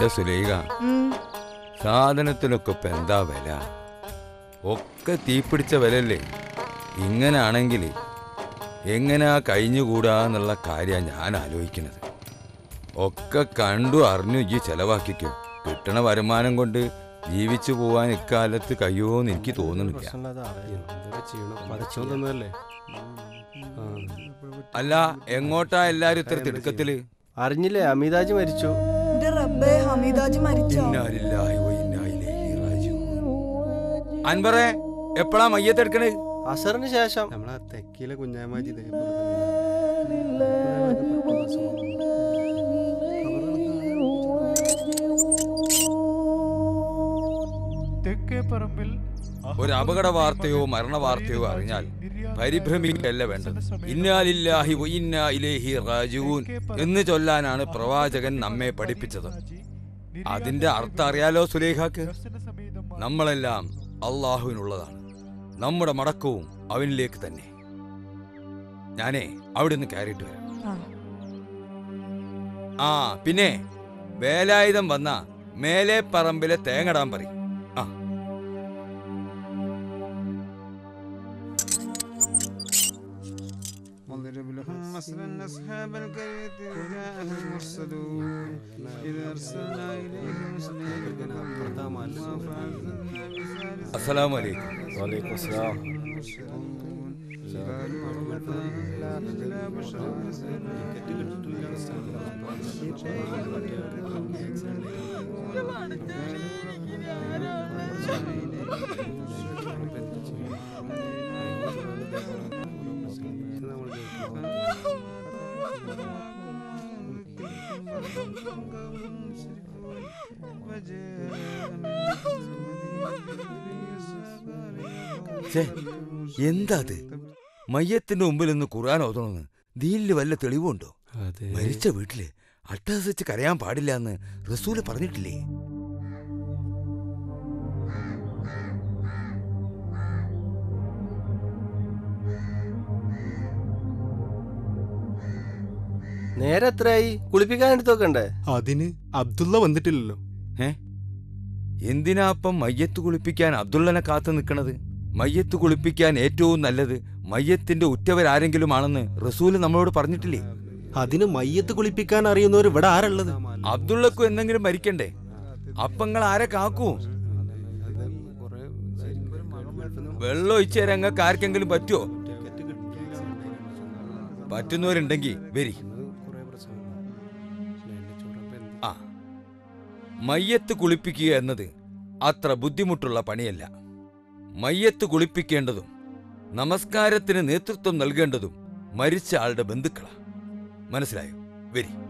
എന്റെ സുലേഖ. സാധനത്തിനൊക്കെ ഇപ്പൊ എന്താ വില? ഒക്കെ തീപിടിച്ച വിലല്ലേ ഇങ്ങനാണെങ്കിൽ എങ്ങനെയാ കഴിഞ്ഞുകൂടാന്നുള്ള കാര്യമാണ് ഞാൻ ആലോചിക്കുന്നത്. ഒക്കെ കണ്ടു അറിഞ്ഞു ഈ ചെലവാക്കിക്കോ. കിട്ടണ വരുമാനം കൊണ്ട് ജീവിച്ചു പോവാൻ ഇക്കാലത്ത് കഴിയുമോന്ന് എനിക്ക് തോന്നുന്നില്ല. അല്ല എങ്ങോട്ടാ എല്ലാരും ഇത്ര തിടുക്കത്തിൽ? അറിഞ്ഞില്ലേ? അമിതാജ് മരിച്ചു. എന്റെ റബ്ബേ ഹമീദാജ് മരിച്ചോ? അൻവറെ. എപ്പോഴാ മയ്യത്തെടുക്കണേ അസറിന് ശേഷം. നമ്മളെ തെക്കിലെ കുഞ്ഞാമാജി തെക്കേ പറമ്പിൽ ഒരു അപകട വാർത്തയോ മരണ വാർത്തയോ അറിഞ്ഞാൽ പരിഭ്രമിക്കല്ല വേണ്ടത്. ഇന്നാലില്ലാഹി ഇന്നാ ഇലൈഹി റാജിഊൻ എന്ന് ചൊല്ലാനാണ് പ്രവാചകൻ നമ്മെ പഠിപ്പിച്ചത്. അതിന്റെ അർത്ഥം അറിയാലോ സുലേഖാക്ക് നമ്മളെല്ലാം അള്ളാഹുവിനുള്ളതാണ്. നമ്മുടെ മടക്കവും അവനിലേക്ക് തന്നെ. ഞാനേ അവിടെ നിന്ന് കയറിയിട്ട് വരാം. ആ. ആ പിന്നെ വേലായുധം വന്ന മേലെ പറമ്പിലെ തേങ്ങടാൻ പറയും. واضرب لهم مثلا أصحاب القريه جاء المرسلون إذا أرسلنا إليهم سليما السلام عليكم وعليكم السلام Come on, എന്താ അത്? മയ്യത്തിന്റെ മുമ്പിൽ നിന്ന് ഖുർആൻ ഓതണമെന്ന് ദീനിൽ വല്ല തെളിവുണ്ടോ? മരിച്ച വീട്ടിൽ അട്ടഹസിച്ച് കരയാൻ പാടില്ല എന്ന് റസൂൽ പറഞ്ഞിട്ടില്ലേ? നേരെ എത്രയായി? കുളിപ്പിക്കാൻ എടുത്തോക്കണ്ടേ? അതിന് അബ്ദുള്ള വന്നിട്ടില്ലല്ലോ. ഏ? എന്തിനാ അപ്പം മയ്യത്ത് കുളിപ്പിക്കാൻ അബ്ദുള്ളനെ കാത്തു നിൽക്കണത് മയ്യത്ത് കുളിപ്പിക്കാൻ ഏറ്റവും നല്ലത് മയ്യത്തിന്റെ ഉറ്റവരാരെങ്കിലും ആണെന്ന് റസൂൽ നമ്മളോട് പറഞ്ഞിട്ടില്ലേ? അതിന് മയ്യത്ത് കുളിപ്പിക്കാൻ അറിയുന്നവർ ഇവിടെ ആരുള്ളത്? അബ്ദുള്ളക്കും എന്തെങ്കിലും മരിക്കണ്ടേ? അപ്പങ്ങൾ ആരെ കാക്കൂ? വെള്ളം ഒഴിച്ചു തരാൻ ആർക്കെങ്കിലും പറ്റുമോ പറ്റുന്നവരുണ്ടെങ്കിൽ വരി. ആ. മയ്യത്ത് കുളിപ്പിക്കുക എന്നത് അത്ര ബുദ്ധിമുട്ടുള്ള പണിയല്ല. മയ്യത്ത് കുളിപ്പിക്കേണ്ടതും നമസ്കാരത്തിന് നേതൃത്വം നൽകേണ്ടതും മരിച്ച ആളുടെ ബന്ധുക്കളാ. മനസ്സിലായോ? വരി.